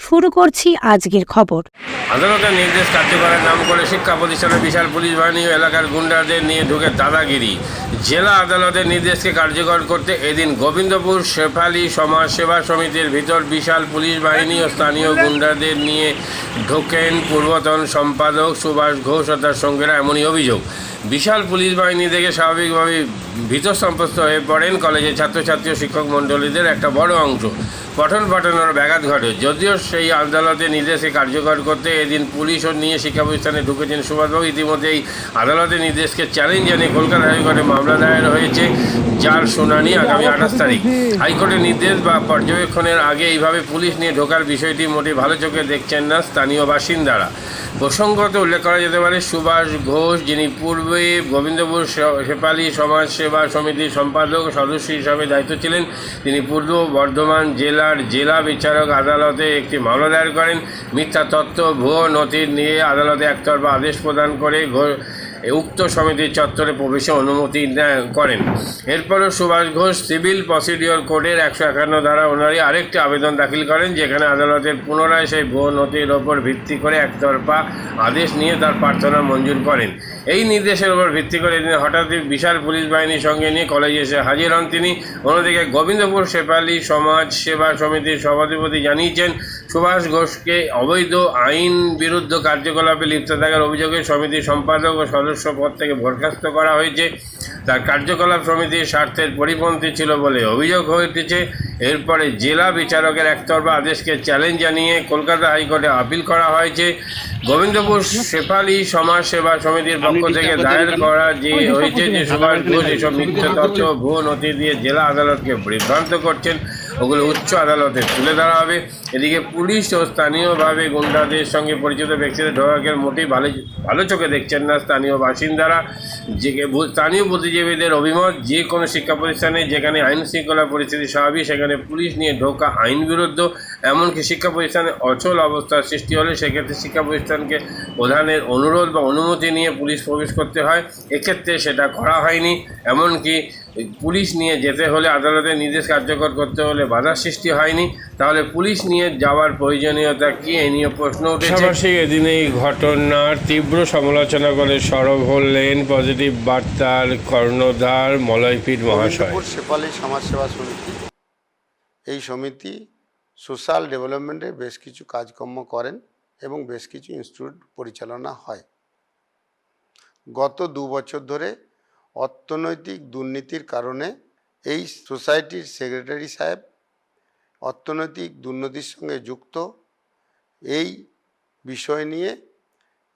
শুরু করছি আজকের খবর। আদালতের নির্দেশ কার্যকরের নাম করে শিক্ষা প্রতিষ্ঠানে বিশাল পুলিশ বাহিনী এলাকার গুন্ডাদের নিয়ে ঢুকে দাদাগিরি। জেলা আদালতের নির্দেশকে কার্যকর করতে এদিন গোবিন্দপুর শেফালি সমাজ সেবা সমিতির ভিতর বিশাল পুলিশ বাহিনী ও স্থানীয় গুন্ডাদের নিয়ে ঢোকেন পূর্বতন সম্পাদক সুভাষ ঘোষ ও তার সঙ্গীরা এমনই অভিযোগ। বিশাল পুলিশ বাহিনী থেকে স্বাভাবিকভাবে ভীত সন্ত্রস্ত হয়ে পড়েন কলেজের ছাত্রছাত্রী ও শিক্ষক মণ্ডলীদের একটা বড় অংশ। পঠন পাঠনের ব্যাঘাত ঘটে। যদিও সেই আদালতের নির্দেশে কার্যকর করতে এদিন পুলিশও ও নিয়ে শিক্ষা প্রতিষ্ঠানে ঢুকেছেন সুভাষবাবু ইতিমধ্যেই আদালতের নির্দেশকে চ্যালেঞ্জ জানিয়ে কলকাতা হাইকোর্টে মামলা দায়ের হয়েছে যার শুনানি আগামী আঠাশ তারিখ। হাইকোর্টের নির্দেশ বা পর্যবেক্ষণের আগে এইভাবে পুলিশ নিয়ে ঢোকার বিষয়টি মোটে ভালো চোখে দেখছেন না স্থানীয় বাসিন্দারা। প্রসঙ্গত উল্লেখ করা যেতে পারে, সুভাষ ঘোষ যিনি পূর্বে গোবিন্দপুর শেপালি সমাজ সেবা সমিতির সম্পাদক, সদস্য হিসাবে দায়িত্ব ছিলেন। তিনি পূর্ব বর্ধমান জেলার জেলা বিচারক আদালতে একটি মামলা দায়ের করেন। মিথ্যা তত্ত্ব ভুয়ো নথি নিয়ে আদালতে একতরফা আদেশ প্রদান করে ঘো- উক্ত সমিতির চত্বরে প্রবেশে অনুমতি করেন। এরপরও সুভাষ ঘোষ সিভিল প্রসিডিওর কোডের একশো একান্ন ধারা অনুযায়ী আরেকটি আবেদন দাখিল করেন, যেখানে আদালতের পুনরায় সেই ভুয়ো নথির ওপর ভিত্তি করে একতরফা আদেশ নিয়ে তার প্রার্থনা মঞ্জুর করেন। এই নির্দেশের উপর ভিত্তি করে এদিন হঠাৎই বিশাল পুলিশ বাহিনীর সঙ্গে নিয়ে কলেজে এসে হাজির হন তিনি। অন্যদিকে গোবিন্দপুর শেপালি সমাজ সেবা সমিতির সভাধিপতি জানিয়েছেন সুভাষ ঘোষকে অবৈধ আইন বিরুদ্ধ কার্যকলাপে লিপ্ত থাকার অভিযোগে সমিতির সম্পাদক ও সদস্য পদ থেকে বরখাস্ত করা হয়েছে। তার কার্যকলাপ সমিতির স্বার্থের পরিপন্থী ছিল বলে অভিযোগ হয়েছে এরপরে জেলা বিচারকের একতরফা আদেশকে চ্যালেঞ্জ জানিয়ে কলকাতা হাইকোর্টে আপিল করা হয়েছে। গোবিন্দপুর শেফালি সমাজ সেবা সমিতির পক্ষ থেকে দায়ের করা যে হয়েছে যে সুভাষ ঘোষ এসব মিথ্যা তথ্য ভুয়ো নথি দিয়ে জেলা আদালতকে বিভ্রান্ত করছেন। ওগুলো উচ্চ আদালতে তুলে ধরা হবে। এদিকে পুলিশ ও স্থানীয়ভাবে গুন্ডাদের সঙ্গে পরিচিত ব্যক্তিদের ধরাকের মোটেই ভালো ভালো চোখে দেখছেন না স্থানীয় বাসিন্দারা। যে স্থানীয় বুদ্ধিজীবীদের অভিমত যে কোনো শিক্ষা প্রতিষ্ঠানে যেখানে আইন শৃঙ্খলা পরিস্থিতি স্বাভাবিক, সেখানে পুলিশ নিয়ে ঢোকা আইন বিরুদ্ধ। এমনকি শিক্ষা প্রতিষ্ঠানে অচল অবস্থার সৃষ্টি হলে সেক্ষেত্রে শিক্ষা প্রতিষ্ঠানকে প্রধানের অনুরোধ বা অনুমতি নিয়ে পুলিশ প্রবেশ করতে হয়। এক্ষেত্রে সেটা করা হয়নি। এমনকি পুলিশ নিয়ে যেতে হলে আদালতের নির্দেশ কার্যকর করতে হলে বাধার সৃষ্টি হয়নি। তাহলে পুলিশ নিয়ে যাওয়ার প্রয়োজনীয়তা কি? এই নিয়ে প্রশ্ন উঠেছে। এদিন এই ঘটনার তীব্র সমালোচনা করে সরব হলেন পজিটিভ বার্তার কর্ণধার মলয়পীঠ মহাশয়। শেফালি সমাজসেবা সমিতি। এই সমিতি সোশ্যাল ডেভেলপমেন্টে বেশ কিছু কাজকর্ম করেন এবং বেশ কিছু ইনস্টিটিউট পরিচালনা হয়। গত দু বছর ধরে অর্থনৈতিক দুর্নীতির কারণে এই সোসাইটির সেক্রেটারি সাহেব অর্থনৈতিক দুর্নীতির সঙ্গে যুক্ত। এই বিষয় নিয়ে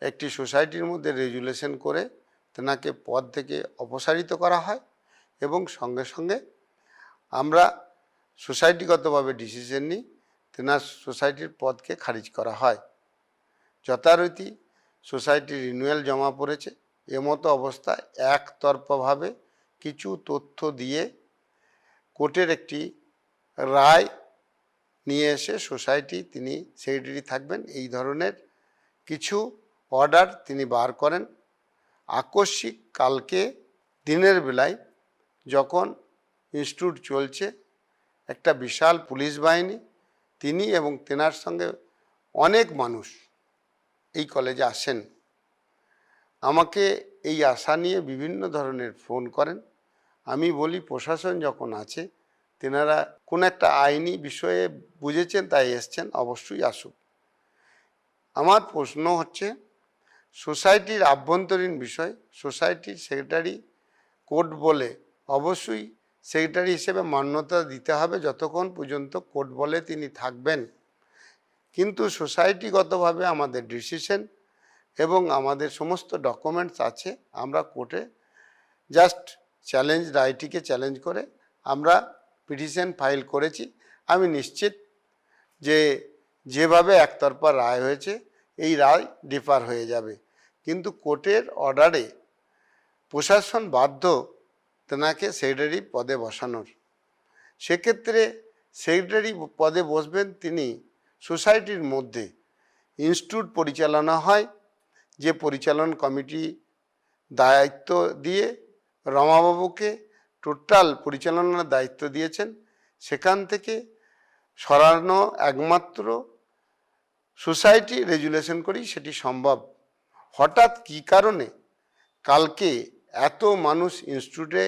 একটি সোসাইটির মধ্যে রেজুলেশন করে তেনাকে পদ থেকে অপসারিত করা হয় এবং সঙ্গে সঙ্গে আমরা সোসাইটিগতভাবে ডিসিশন নিই তেনার সোসাইটির পদকে খারিজ করা হয়। যথারীতি সোসাইটির রিনুয়াল জমা পড়েছে। এমতো অবস্থায় একতরফাভাবে কিছু তথ্য দিয়ে কোর্টের একটি রায় নিয়ে এসে সোসাইটি তিনি সেক্রেটারি থাকবেন। এই ধরনের কিছু অর্ডার তিনি বার করেন। আকস্মিক কালকে দিনের বেলায় যখন ইনস্টিটিউট চলছে একটা বিশাল পুলিশ বাহিনী, তিনি এবং তেনার সঙ্গে অনেক মানুষ এই কলেজে আসেন। আমাকে এই আশা নিয়ে বিভিন্ন ধরনের ফোন করেন। আমি বলি, প্রশাসন যখন আছে, তেনারা কোন একটা আইনি বিষয়ে বুঝেছেন, তাই এসছেন, অবশ্যই আসুক। আমার প্রশ্ন হচ্ছে, সোসাইটির আভ্যন্তরীণ বিষয়, সোসাইটির সেক্রেটারি কোর্ট বলে অবশ্যই সেক্রেটারি হিসেবে মান্যতা দিতে হবে যতক্ষণ পর্যন্ত কোর্ট বলে তিনি থাকবেন। কিন্তু সোসাইটিগতভাবে আমাদের ডিসিশন এবং আমাদের সমস্ত ডকুমেন্টস আছে, আমরা কোর্টে জাস্ট চ্যালেঞ্জ রায়টিকে চ্যালেঞ্জ করে আমরা পিটিশন ফাইল করেছি। আমি নিশ্চিত যে যেভাবে একতরফা রায় হয়েছে, এই রায় ডিফার হয়ে যাবে। কিন্তু কোর্টের অর্ডারে প্রশাসন বাধ্য তেনাকে সেক্রেটারি পদে বসানোর। সেক্ষেত্রে সেক্রেটারি পদে বসবেন তিনি সোসাইটির মধ্যে। ইনস্টিটিউট পরিচালনা হয়, যে পরিচালন কমিটি দায়িত্ব দিয়ে রমাবাবুকে টোটাল পরিচালনার দায়িত্ব দিয়েছেন, সেখান থেকে সরানো একমাত্র সোসাইটি রেজুলেশন করেই সেটি সম্ভব। হঠাৎ কী কারণে কালকে এত মানুষ ইনস্টিটিউটে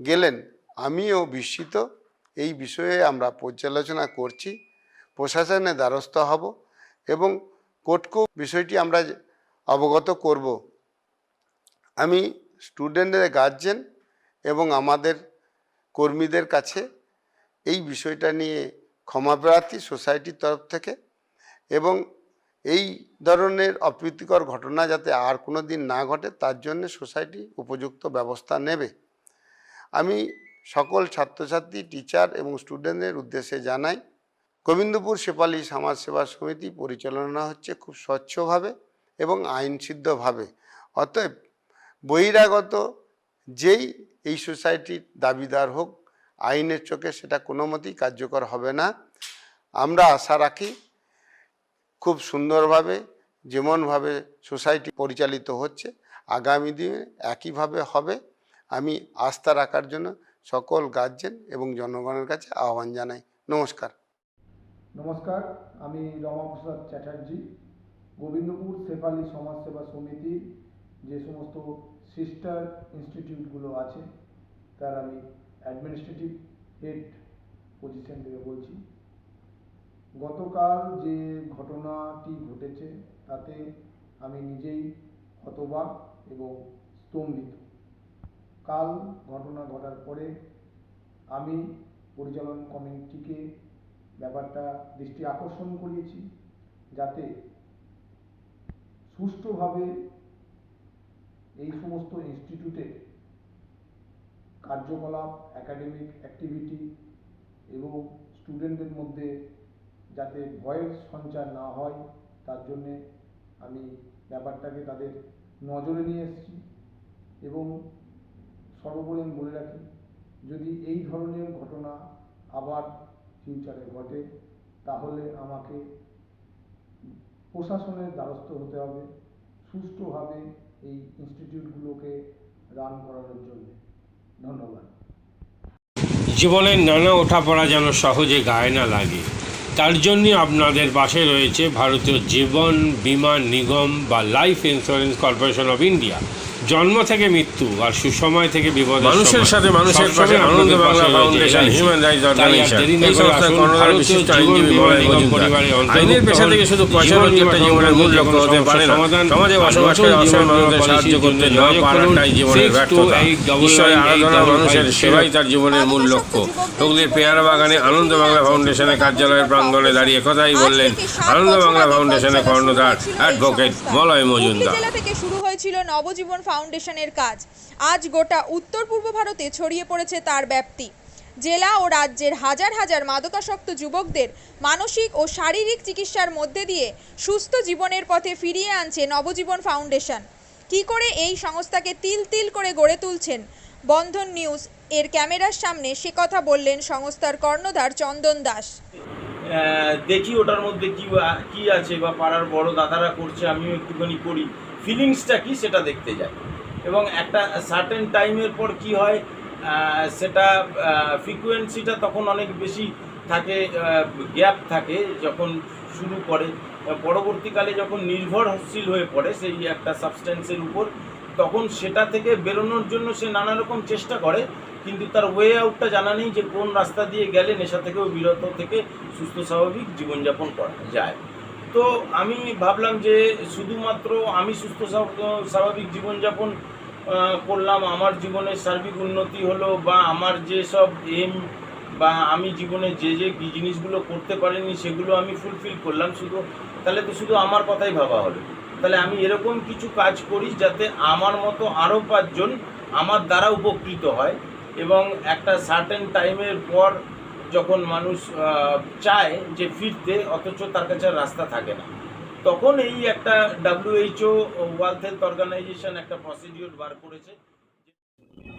গেলেন, আমিও বিস্মিত। এই বিষয়ে আমরা পর্যালোচনা করছি, প্রশাসনের দ্বারস্থ হব এবং কোর্টকেও বিষয়টি আমরা অবগত করব। আমি স্টুডেন্টদের গার্জেন এবং আমাদের কর্মীদের কাছে এই বিষয়টা নিয়ে ক্ষমা ক্ষমাপ্রার্থী সোসাইটির তরফ থেকে এবং এই ধরনের অপ্রীতিকর ঘটনা যাতে আর কোনো দিন না ঘটে, তার জন্য সোসাইটি উপযুক্ত ব্যবস্থা নেবে। আমি সকল ছাত্রছাত্রী, টিচার এবং স্টুডেন্টদের উদ্দেশ্যে জানাই, গোবিন্দপুর সেপালি সমাজসেবা সমিতি পরিচালনা হচ্ছে খুব স্বচ্ছভাবে এবং আইনসিদ্ধভাবে। অতএব বহিরাগত যেই এই সোসাইটির দাবিদার হোক, আইনের চোখে সেটা কোনো মতেই কার্যকর হবে না। আমরা আশা রাখি খুব সুন্দরভাবে যেমনভাবে সোসাইটি পরিচালিত হচ্ছে, আগামী দিনে একইভাবে হবে। আমি আস্থা রাখার জন্য সকল গার্জেন এবং জনগণের কাছে আহ্বান জানাই। নমস্কার। নমস্কার, আমি রমাপ্রসাদ চ্যাটার্জি। গোবিন্দপুর শেফালি সমাজসেবা সমিতির যে সমস্ত সিস্টার ইনস্টিটিউটগুলো আছে, তার আমি অ্যাডমিনিস্ট্রেটিভ হেড পজিশন থেকে বলছি। গতকাল যে ঘটনাটি ঘটেছে, তাতে আমি নিজেই হতবাক এবং স্তম্ভিত। কাল ঘটনা ঘটার পরে আমি পরিচালন কমিটিকে ব্যাপারটা দৃষ্টি আকর্ষণ করিয়েছি, যাতে সুষ্ঠুভাবে এই সমস্ত ইনস্টিটিউটে কার্যকলাপ একাডেমিক অ্যাক্টিভিটি এবং স্টুডেন্টদের মধ্যে যাতে ভয়ের সঞ্চার না হয়, তার জন্যে আমি ব্যাপারটাকে তাদের নজরে নিয়ে এসেছি। এবং সর্বোপরি আমি বলে রাখি, যদি এই ধরনের ঘটনা আবার ফিউচারে ঘটে, তাহলে আমাকে প্রশাসনের দ্বারস্থ হতে হবে সুষ্ঠুভাবে এই ইনস্টিটিউটগুলোকে রান করানোর জন্য। ধন্যবাদ। জীবনের নানা ওঠাপড়া যেন সহজে গায়ে না লাগে। তার জন্য আপনাদের পাশে রয়েছে ভারতীয় জীবন বিমা নিগম বা life insurance corporation of India. জন্ম থেকে মৃত্যু আর সুসময় থেকে বিপদ মানুষের সাথে মানুষের পাশে Ananda Bangla foundation human rights organisation এই সংস্থার কর্ণধার বিশিষ্ট আইনজীবী মলয় মজুমদার আইনের পেশা থেকে শুধু পয়সা রোজগারটা জীবনের মূল লক্ষ্য হতে পারে না। সমাজে বসবাসকারী অসহায় মানুষদের সাহায্য করতে না পারাটাই জীবনের ব্যর্থতা। ঈশ্বরের আরাধনা মানুষের সেবাই তার জীবনের মূল লক্ষ্য। হুগলির পেয়ারা বাগানে আনন্দ বাংলা ফাউন্ডেশনের কার্যালয়ের প্রাঙ্গণে দাঁড়িয়ে কথাই বললেন। আনন্দ বাংলা ফাউন্ডেশনের কর্ণধার অ্যাডভোকেট মলয় মজুমদার জেলা থেকে শুরু হয়েছিল নবজীবন ফাউন্ডেশনের কাজ। আজ গোটা উত্তর পূর্ব ভারতে ছড়িয়ে পড়েছে তার ব্যাপ্তি। জেলা ও রাজ্যের হাজার হাজার মাদকাসক্ত যুবকদের মানসিক ও শারীরিক চিকিৎসার মধ্যে দিয়ে সুস্থ জীবনের পথে ফিরিয়ে আনছে নবজীবন ফাউন্ডেশন। কি করে এই সংস্থাকে তিল তিল করে গড়ে তুলছেন? বন্ধন নিউজ, এর ক্যামেরার সামনে সে কথা বললেন সংস্থার কর্ণধার চন্দন দাস। দেখি ওটার মধ্যে কি কি আছে বা পাড়ার বড় দাদারা করছে, আমিও একটুখানি করি। ফিলিংসটা কি সেটা দেখতে যাই। এবং একটা সার্টেন টাইমের পর কি হয় সেটা ফ্রিকুয়েন্সিটা তখন অনেক বেশি থাকে গ্যাপ থাকে যখন শুরু করে। পরবর্তীকালে যখন নির্ভরশীল হয়ে পড়ে সেই একটা সাবস্টেন্সের উপর, তখন সেটা থেকে বেরোনোর জন্য সে নানা রকম চেষ্টা করে, কিন্তু তার ওয়ে আউটটা জানা নেই যে কোন রাস্তা দিয়ে গেলে নেশা থেকেও বিরত থেকে সুস্থ স্বাভাবিক জীবনযাপন করা যায়। তো আমি ভাবলাম যে শুধুমাত্র আমি সুস্থ স্বাভাবিক জীবনযাপন করলাম, আমার জীবনের সার্বিক উন্নতি হলো বা আমার যে সব এম বা আমি জীবনে যে যে জিনিসগুলো করতে পারিনি সেগুলো আমি ফুলফিল করলাম শুধু, তাহলে তো শুধু আমার কথাই ভাবা হলো। তাহলে আমি এরকম কিছু কাজ করি যাতে আমার মতো আরও পাঁচজন আমার দ্বারা উপকৃত হয় এবং একটা সার্টেন টাইমের পর যখন মানুষ চায় যে ফিরতে, অথচ তার কাছে রাস্তা থাকে না। তখন এই একটা ডাব্লিউএইচও ওয়ার্ল্ড হেলথ অর্গানাইজেশন একটা প্রসিডিওর বার করেছে।